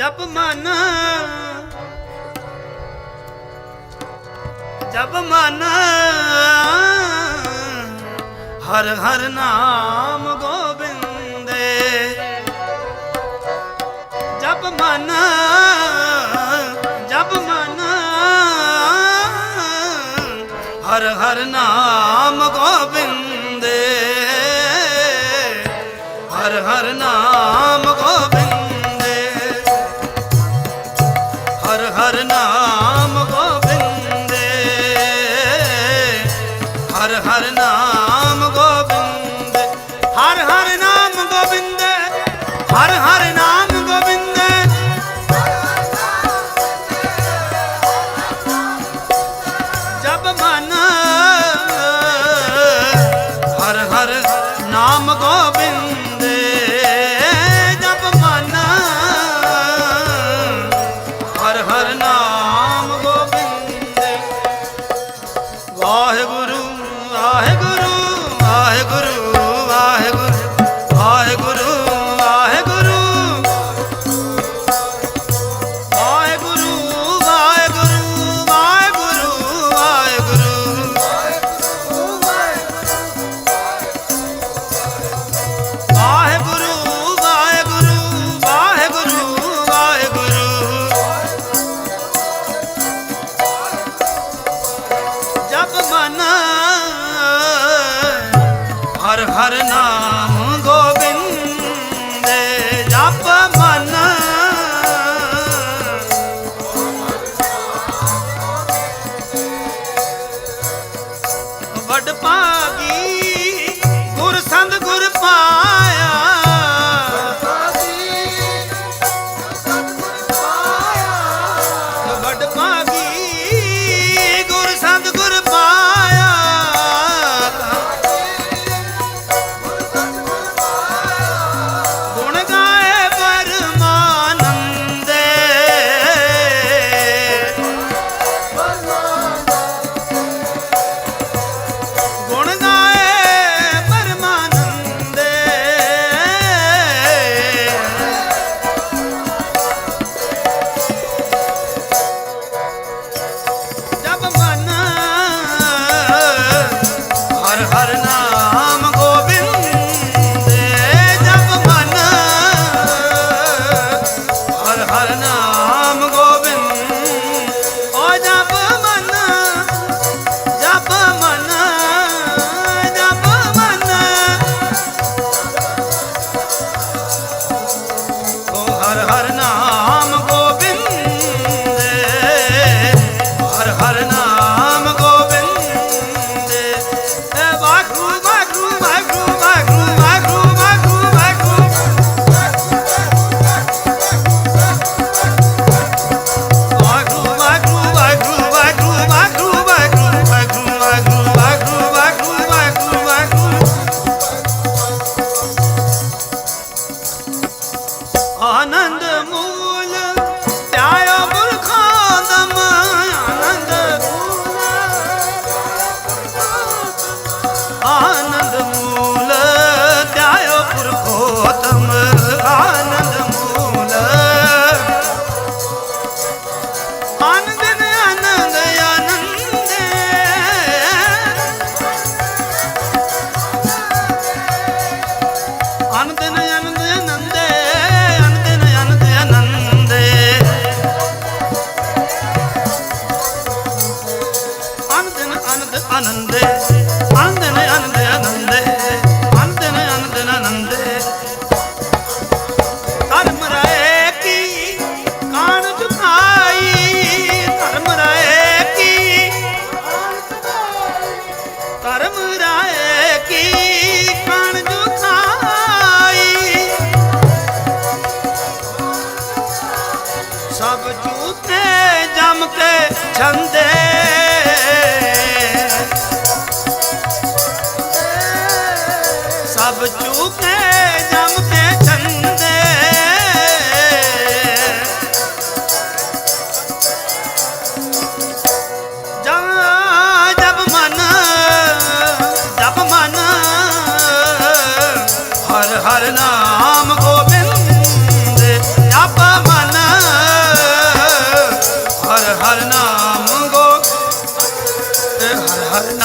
ਜਪ ਮਨ ਜਬ ਮਨ ਹਰ ਹਰ ਨਾਮ ਗੋਬਿੰਦੇ ਜਬ ਮਨ ਜਬ ਮਨ ਹਰ ਹਰ ਨਾਮ ਗੋਬਿੰਦੇ ਹਰ ਹਰ ਨਾਮ গোবিন্দ ਵਡ ਪਾਗੀ ধারণা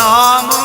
राम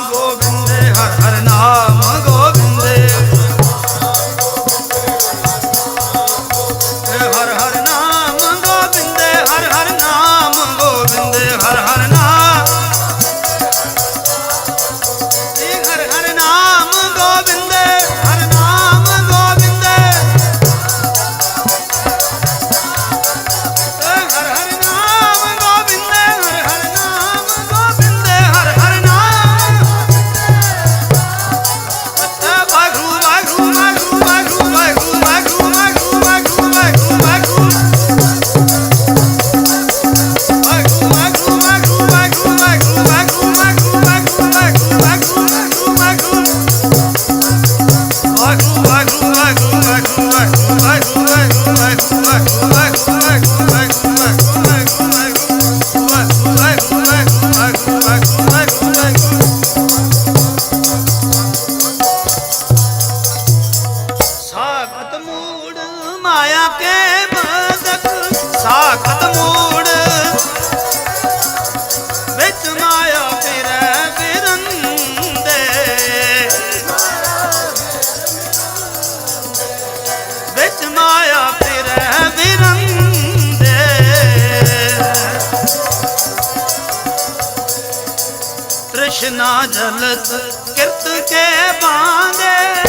कृष्णा जलत कृत के बांधे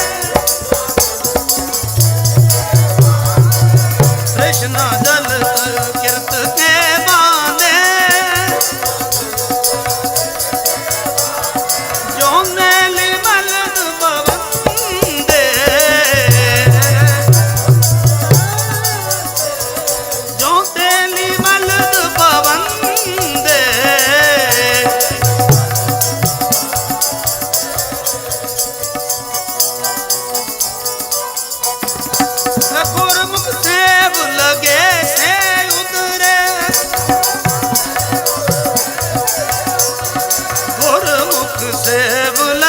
বুল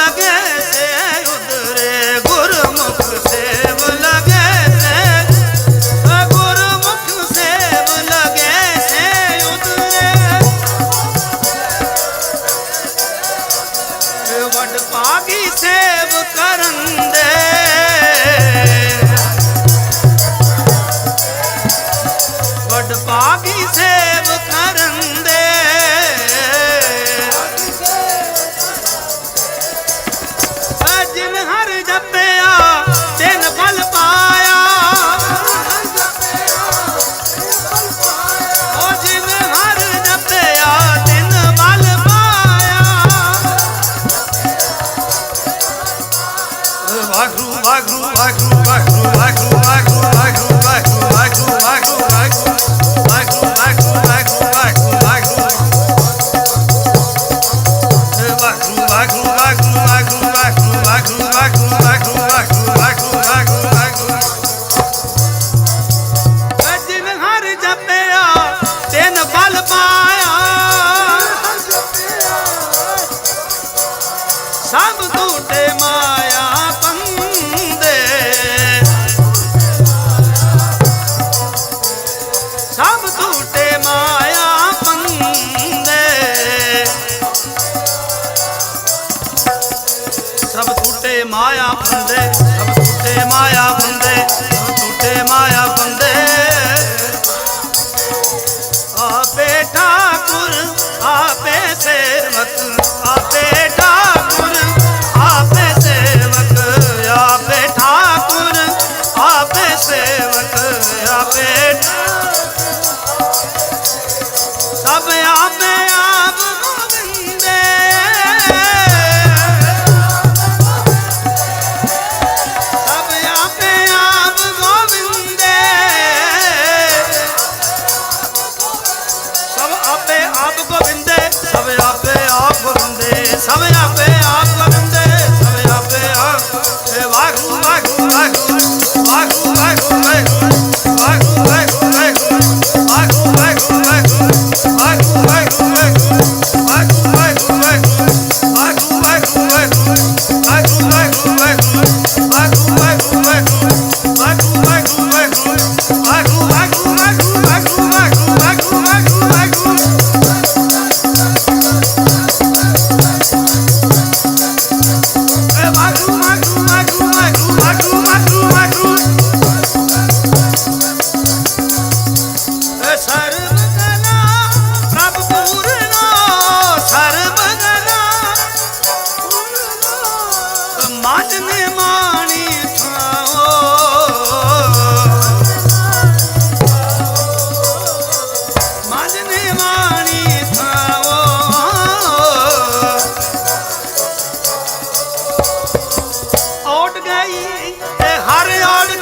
ਸਭ ਝੂਟੇ ਮਾਇਆ। Hey. ਨਹੀਂ ਤੇ ਹਰ ਔੜ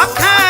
কথা